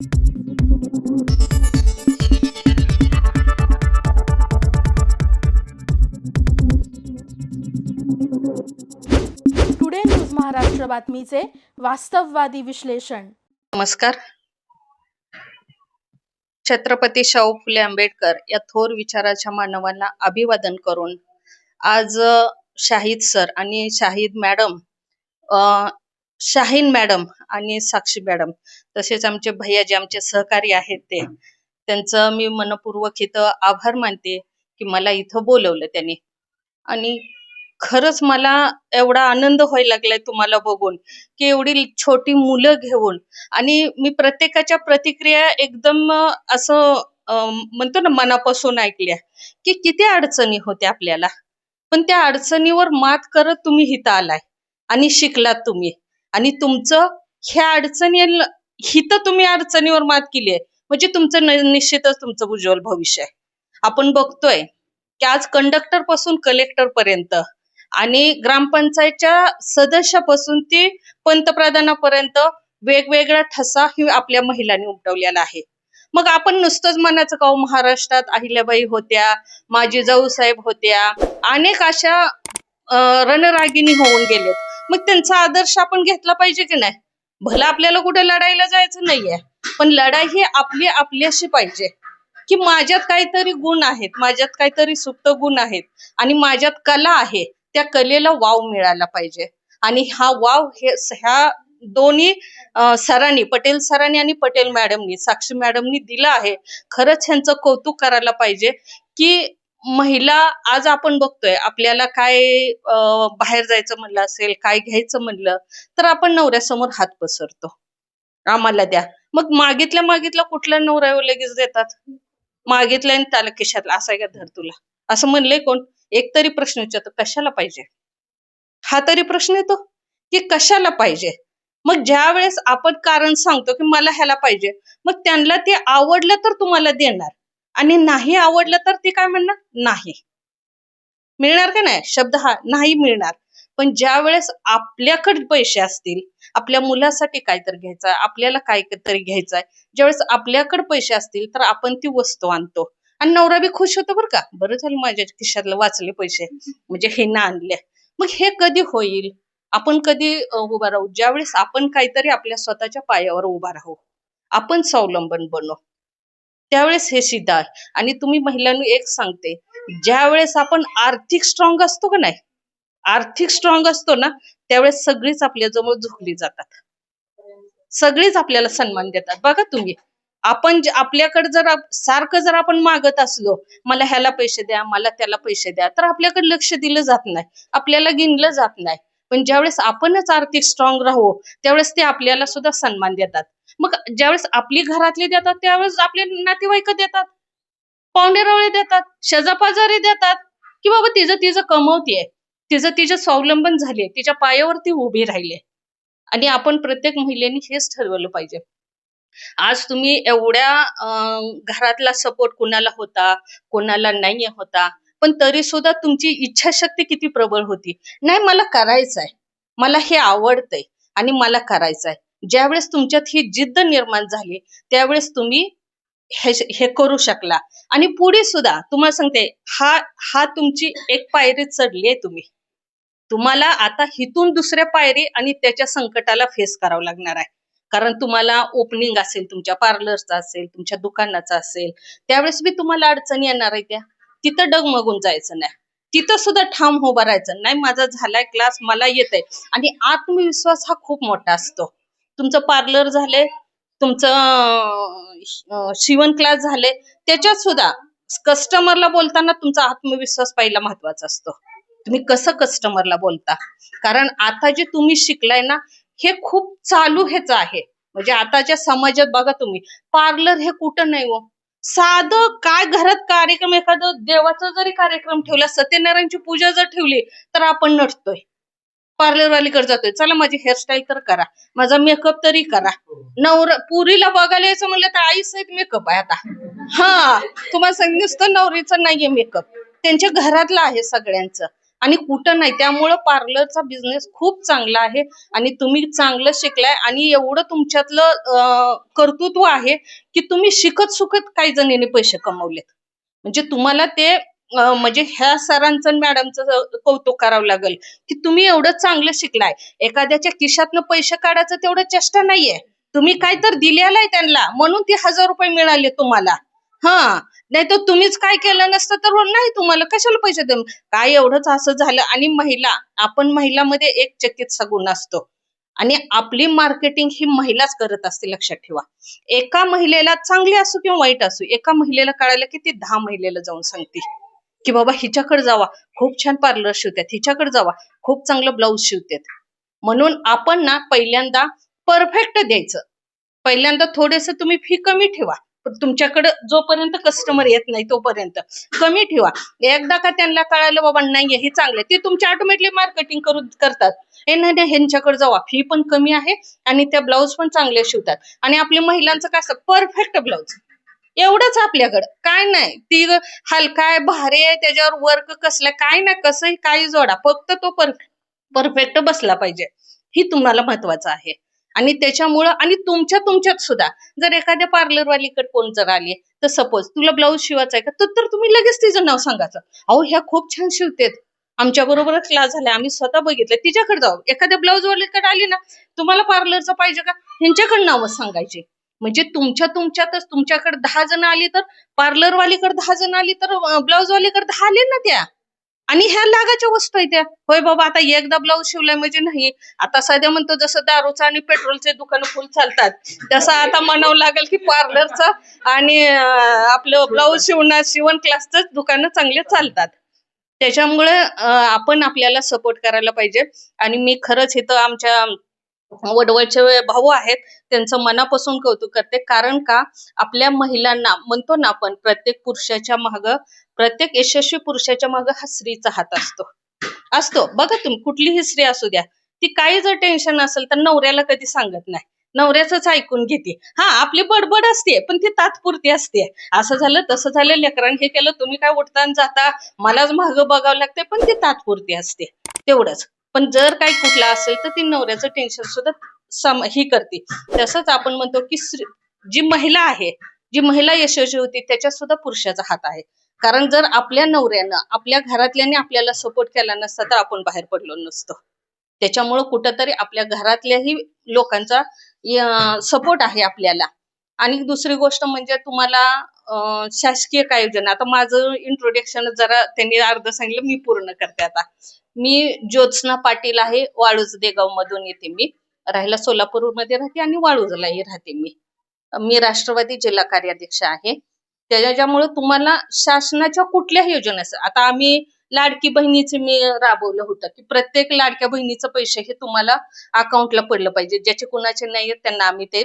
Today news Maharashtra बातमीचे वास्तववादी विश्लेषण नमस्कार. छत्रपती शाहू फुले आंबेडकर या थोर विचाराच्या मानवांना अभिवादन करून आज शाहिद सर आणि शाहिद मॅडम शाहीन मॅडम आणि साक्षी मॅडम तसेच आमचे भैया जे आमचे सहकारी आहेत ते त्यांचं मी मनपूर्वक इथं आभार मानते की मला इथं बोलवलं त्यांनी. आणि खरंच मला एवढा आनंद व्हायला लागलाय तुम्हाला बघून की एवढी छोटी मुलं घेऊन आणि मी प्रत्येकाच्या प्रतिक्रिया एकदम असं म्हणतो ना मनापासून ऐकल्या की किती अडचणी होत्या आपल्याला. पण त्या अडचणीवर मात करत तुम्ही इथं आलाय आणि शिकलात तुम्ही. आणि तुमचं ह्या अडचणी हिथं तुम्ही अडचणीवर मात केली आहे. म्हणजे तुमचं निश्चितच तुमचं उज्ज्वल भविष्य आहे. आपण बघतोय की आज कंडक्टरपासून कलेक्टर पर्यंत आणि ग्रामपंचायतच्या सदस्यापासून ती पंतप्रधानापर्यंत वेगवेगळा ठसा ही आपल्या महिलांनी उमटवलेला आहे. मग आपण नुसतंच म्हणायचं का हो, महाराष्ट्रात अहिल्याबाई होत्या माजी जाऊसाहेब होत्या अनेक अशा रणरागिणी होऊन गेलेत. मग त्यांचा आदर्श आपण घेतला पाहिजे की नाही? भला आपल्याला कुठे लढायला जायचं नाहीये. पण लढाई ही आपली आपल्याशी पाहिजे. की माझ्यात काहीतरी गुण आहेत माझ्यात काहीतरी सुप्त गुण आहेत आणि माझ्यात कला आहे त्या कलेला वाव मिळाला पाहिजे. आणि हा वाव हे ह्या दोन्ही सरांनी पटेल सरांनी आणि पटेल मॅडमनी साक्षी मॅडमनी दिला आहे. खरंच ह्यांचं कौतुक करायला पाहिजे की महिला आज आपण बघतोय आपल्याला काय बाहेर जायचं म्हणलं असेल काय घ्यायचं म्हणलं तर आपण नवऱ्यासमोर हात पसरतो. आम्हाला द्या. मग मागितल्या मागितल्या कुठल्या नवऱ्यावर लगेच देतात? मागितल्या आणि त्याला खिशातला असा का धर तुला? असं म्हणलंय कोण? एक तरी प्रश्न विचारतो कशाला पाहिजे? हा तरी प्रश्न येतो की कशाला पाहिजे? मग ज्या वेळेस आपण कारण सांगतो की मला ह्याला पाहिजे मग त्यांना ते आवडलं तर तुम्हाला देणार. आणि नाही आवडलं तर ते काय म्हणणार? नाही. मिळणार का नाही? शब्द हा नाही मिळणार. पण ज्या वेळेस आपल्याकडे पैसे असतील आपल्या मुलासाठी काहीतरी घ्यायचं आपल्याला काय घ्यायचं आहे ज्यावेळेस आपल्याकडे पैसे असतील तर आपण ती वस्तू आणतो. आणि नवरा बी खुश होतो बरं का? बरं झालं माझ्या खिशातलं वाचले पैसे. म्हणजे हे ना आणले. मग हे कधी होईल? आपण कधी उभा राहू? ज्यावेळेस आपण काहीतरी आपल्या स्वतःच्या पायावर उभा राहू. आपण स्वावलंबन बनू. त्यावेळेस हे सिद्ध आहे. आणि तुम्ही महिलांनी एक सांगते ज्या वेळेस आपण आर्थिक स्ट्रॉंग असतो का नाही आर्थिक स्ट्रॉंग असतो ना त्यावेळेस सगळीच आपल्याजवळ झुकली जातात. सगळीच आपल्याला सन्मान देतात. बघा तुम्ही आपण आपल्याकडे जर सारखं जर आपण मागत असलो मला ह्याला पैसे द्या मला त्याला पैसे द्या तर आपल्याकडे लक्ष दिलं जात नाही. आपल्याला गिनलं जात नाही. पण ज्यावेळेस आपणच आर्थिक स्ट्रॉंग राहू त्यावेळेस ते आपल्याला सुद्धा सन्मान देतात. मग ज्यावेळेस आपली घरातली देतात त्यावेळेस आपले नातेवाईक देतात. पाहुणेरावळे देतात शेजापाजारी देतात की बाबा तिचं तिचं कमवतीये. तिचं तिचं स्वावलंबन झाले तिच्या पायावरती उभी राहिले आणि आपण प्रत्येक महिलेने हेच ठरवलं पाहिजे. आज तुम्ही एवढ्या घरातला सपोर्ट कुणाला होता कोणाला नाही होता पण तरी सुद्धा तुमची इच्छाशक्ती किती प्रबळ होती. नाही मला करायचं आहे मला हे आवडतंय आणि मला करायचंय. ज्यावेळेस तुमच्यात ही जिद्द निर्माण झाली त्यावेळेस तुम्ही हे हे करू शकला. आणि पुढे सुद्धा तुम्हाला सांगते हा हा तुमची एक पायरी चढली तुम्ही. तुम्हाला आता हिथून दुसऱ्या पायरी आणि त्याच्या संकटाला फेस करावं लागणार आहे. कारण तुम्हाला ओपनिंग असेल तुमच्या पार्लरचा असेल तुमच्या दुकानाचा असेल त्यावेळेस बी तुम्हाला अडचणी येणार आहे त्या. तिथं डगमगून जायचं नाही. तिथं सुद्धा ठाम उभा राहायचं नाही. माझा झालाय क्लास मला येत आहे आणि आत्मविश्वास हा खूप मोठा असतो. तुमचं पार्लर झाले तुमचं शिवण क्लास झाले त्याच्यात सुद्धा कस्टमरला बोलताना तुमचा आत्मविश्वास पहिला महत्त्वाचा असतो. तुम्ही कसं कस्टमरला बोलता? कारण आता जे तुम्ही शिकलाय ना हे खूप चालू ह्याच आहे. म्हणजे आताच्या समाजात बघा तुम्ही पार्लर हे कुठं नाही हो. साधं काय घरात कार्यक्रम एखादं देवाचा जरी कार्यक्रम ठेवला सत्यनारायणची पूजा जर ठेवली तर आपण नटतोय. पार्लरवालीकडे जातोय. चला माझी हेअरस्टाईल तर करा. माझा मेकअप तरी करा. नवरा पुरीला बघायला यायचं म्हणलं तर आई एक मेकअप आहे आता. हा तुम्हाला सांगितलं नवरीचं नाहीये मेकअप त्यांच्या घरातलं आहे सगळ्यांचं. आणि कुठं नाही त्यामुळं पार्लरचा बिझनेस खूप चांगला आहे. आणि तुम्ही चांगलं शिकलाय आणि एवढं तुमच्यातलं कर्तृत्व आहे की तुम्ही शिकत सुकत काही जणींनी पैसे कमवलेत. म्हणजे तुम्हाला ते म्हणजे ह्या सरांचं मॅडमचं कौतुक करावं लागेल. की तुम्ही एवढं चांगलं शिकलाय. एखाद्याच्या खिशातनं पैसे काढायचं तेवढं चेष्टा नाहीये. तुम्ही काय तर दिलेलं आहे त्यांना म्हणून ते हजार रुपये मिळाले तुम्हाला. हा. नाही तर तुम्हीच काय केलं नसतं तर नाही तुम्हाला कशाला पैसे देऊ काय एवढंच असं झालं आणि महिला आपण महिलामध्ये एक चिकित्सा गुण असतो. आणि आपली मार्केटिंग ही महिलाच करत असते लक्षात ठेवा. एका महिलेला चांगली असो किंवा वाईट असो एका महिलेला कळालं की ती दहा महिलेला जाऊन सांगते. की बाबा हिच्याकडे जावा. खूप छान पार्लर शिवतात. हिच्याकडे जावा. खूप चांगलं ब्लाऊज शिवतात. म्हणून आपण ना पहिल्यांदा परफेक्ट द्यायचं. पहिल्यांदा थोडस तुम्ही फी कमी ठेवा. पण तुमच्याकडे जोपर्यंत कस्टमर येत नाही तोपर्यंत कमी ठेवा. एकदा का त्यांना कळालं बाबा नाही हे चांगलं ते तुमचे ऑटोमॅटिकली मार्केटिंग करू करतात. हे नाही नाही ह्यांच्याकडे जावा. फी पण कमी आहे आणि त्या ब्लाऊज पण चांगले शिवतात. आणि आपल्या महिलांचं काय असतं परफेक्ट ब्लाऊज. एवढंच आपल्याकडं. काय नाही. ती हलकाय भारी आहे त्याच्यावर वर्क कसलं काय नाही कसंही काही जोडा. फक्त तो परफेक्ट बसला पाहिजे. ही तुम्हाला महत्वाचं आहे. आणि त्याच्यामुळं आणि तुमच्या तुमच्यात सुद्धा. जर एखाद्या पार्लरवालीकडे कोण जर आली तर सपोज तुला ब्लाऊज शिवायचा आहे का तर तर तुम्ही लगेच तिचं नाव सांगायचं. अहो ह्या खूप छान शिवतेत. आमच्या बरोबरच क्लास झाला आम्ही स्वतः बघितलं. तिच्याकडे जाऊ. एखाद्या ब्लाऊज वालीकडे आली ना तुम्हाला पार्लरचं पाहिजे का? ह्यांच्याकडे नावं सांगायची. म्हणजे तुमच्या तुमच्यातच तुमच्याकडे दहा जण आली तर पार्लर वालीकडे दहा जण आली तर ब्लाऊज वालीकडे दहा आले ना त्या. आणि ह्या लागाच्या वस्तू आहेत त्या. होय बाबा आता एकदा ब्लाऊज शिवलाय म्हणजे नाही. आता सध्या म्हणतो जसं दारूचं आणि पेट्रोलचे दुकान फुल चालतात. तसं आता म्हणावं लागेल की पार्लरचं आणि आपलं ब्लाऊज शिवणार शिवण क्लासच दुकानं चांगले चालतात. त्याच्यामुळे आपण आपल्याला सपोर्ट करायला पाहिजे. आणि मी खरंच इथं आमच्या वडवळचे भाऊ आहेत त्यांचं मनापासून कौतुक करते. कारण का? आपल्या महिलांना म्हणतो ना आपण प्रत्येक पुरुषाच्या माग प्रत्येक यशस्वी पुरुषाच्या माग हा स्त्रीचा हात असतो. असतो. बघा तुम्ही कुठलीही स्त्री असू द्या ती काही जर टेन्शन असेल तर नवऱ्याला कधी सांगत नाही. नवऱ्याच ऐकून घेते. हा आपली बडबड असते पण ती तात्पुरती असते. असं झालं तसं झालं लेकरांनी हे केलं तुम्ही काय उठता जाता? मलाच मागं बघावं लागते पण ती तात्पुरती असते. तेवढंच. पण जर काही कुठलं असेल तर ती नवऱ्याचं टेन्शन सुद्धा सम ही करते. तसंच आपण म्हणतो की स्त्री- जी महिला आहे जी महिला यशस्वी होती त्याच्यात सुद्धा पुरुषाचा हात आहे. कारण जर आपल्या नवऱ्यानं आपल्या घरातल्याने आपल्याला सपोर्ट केला नसता तर आपण बाहेर पडलो नसतो. त्याच्यामुळं कुठंतरी आपल्या घरातल्याही लोकांचा सपोर्ट आहे आपल्याला. आणि दुसरी गोष्ट म्हणजे तुम्हाला शासकीय काय योजना? आता माझं इंट्रोडक्शन जरा त्यांनी अर्ध सांगितलं मी पूर्ण करते आता. मी ज्योत्स्ना पाटील आहे वाळूज देगाव मधून येते मी राहायला सोलापूरमध्ये राहते आणि वाळूजलाही राहते मी मी राष्ट्रवादी जिल्हा कार्याध्यक्ष आहे त्याच्यामुळे तुम्हाला शासनाच्या कुठल्याही योजना असतात. आता आम्ही लाडकी बहिणीचे मी राबवलं होतं की प्रत्येक लाडक्या बहिणीचं पैसे हे तुम्हाला अकाउंटला पडलं पाहिजे. ज्याचे कुणाचे नाही आहेत त्यांना आम्ही ते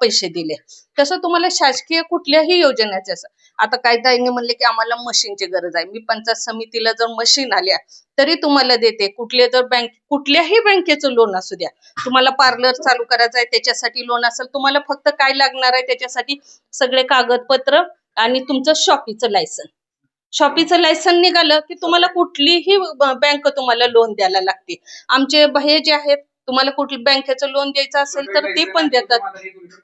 पैसे दिले. तसं तुम्हाला शासकीय कुठल्याही योजनेचे असं. आता काही म्हणले की आम्हाला मशीनची गरज आहे. मी पंचायत समितीला जर मशीन आल्या तरी तुम्हाला देते. कुठले जर बँक कुठल्याही बँकेचं लोन असू द्या. तुम्हाला पार्लर चालू करायचं आहे त्याच्यासाठी लोन असेल तुम्हाला फक्त काय लागणार आहे त्याच्यासाठी सगळे कागदपत्र आणि तुमचं शॉपीचं लायसन शॉपीचं लायसन निघालं की तुम्हाला कुठलीही बँक तुम्हाला लोन द्यायला लागते. आमचे हे जे आहेत तुम्हाला कुठली बँकेचं लोन द्यायचं असेल तर ते पण देतात.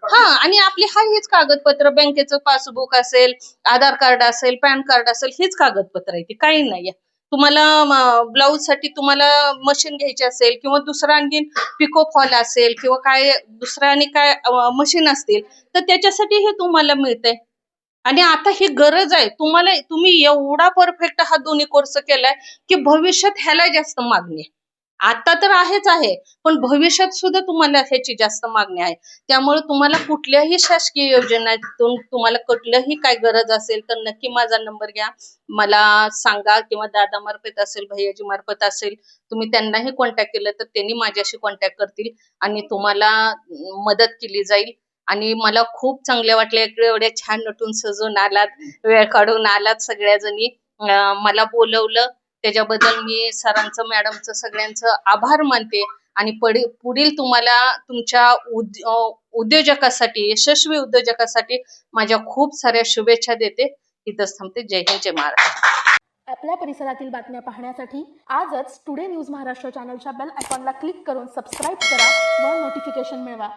हा आणि आपली हा हेच कागदपत्र बँकेचं पासबुक असेल आधार कार्ड असेल पॅन कार्ड असेल हेच कागदपत्र आहे ते काही नाहीये तुम्हाला ब्लाऊजसाठी तुम्हाला मशीन घ्यायची असेल किंवा दुसरं आणखीन पिको फॉल असेल किंवा काय दुसरं आणि काय मशीन असतील तर त्याच्यासाठी हे तुम्हाला मिळतंय. आणि आता ही गरज आहे. तुम्हाला तुम्ही एवढा परफेक्ट हा दोन्ही कोर्स केलाय की भविष्यात ह्याला जास्त मागणी आहे. आता तर आहेच आहे पण भविष्यात सुद्धा तुम्हाला ह्याची जास्त मागणी आहे. त्यामुळे तुम्हाला कुठल्याही शासकीय योजनेतून तुम्हाला कुठल्याही काय गरज असेल तर नक्की माझा नंबर घ्या. मला सांगा किंवा दादा मार्फत असेल भैयाजी मार्फत असेल तुम्ही त्यांनाही कॉन्टॅक्ट केलं तर त्यांनी माझ्याशी कॉन्टॅक्ट करतील आणि तुम्हाला मदत केली जाईल. आणि मला खूप चांगले वाटले. एवढे एवढ्या छान नटून सजून आलात वेळ काढून आलात सगळ्या जणी मला बोलवलं. त्याच्याबद्दल मी सरांचं मॅडमचं सगळ्यांचं आभार मानते. आणि पुढील तुम्हाला तुमच्या उद- उद्योजकासाठी यशस्वी उद्योजकासाठी माझ्या खूप साऱ्या शुभेच्छा देते. इथंच थांबते. जय हिंद जय महाराष्ट्र. आपल्या परिसरातील बातम्या पाहण्यासाठी आजच टुडे न्यूज महाराष्ट्र चॅनलच्या बेल आयकॉनला क्लिक करून सबस्क्राईब करा व नोटिफिकेशन मिळवा.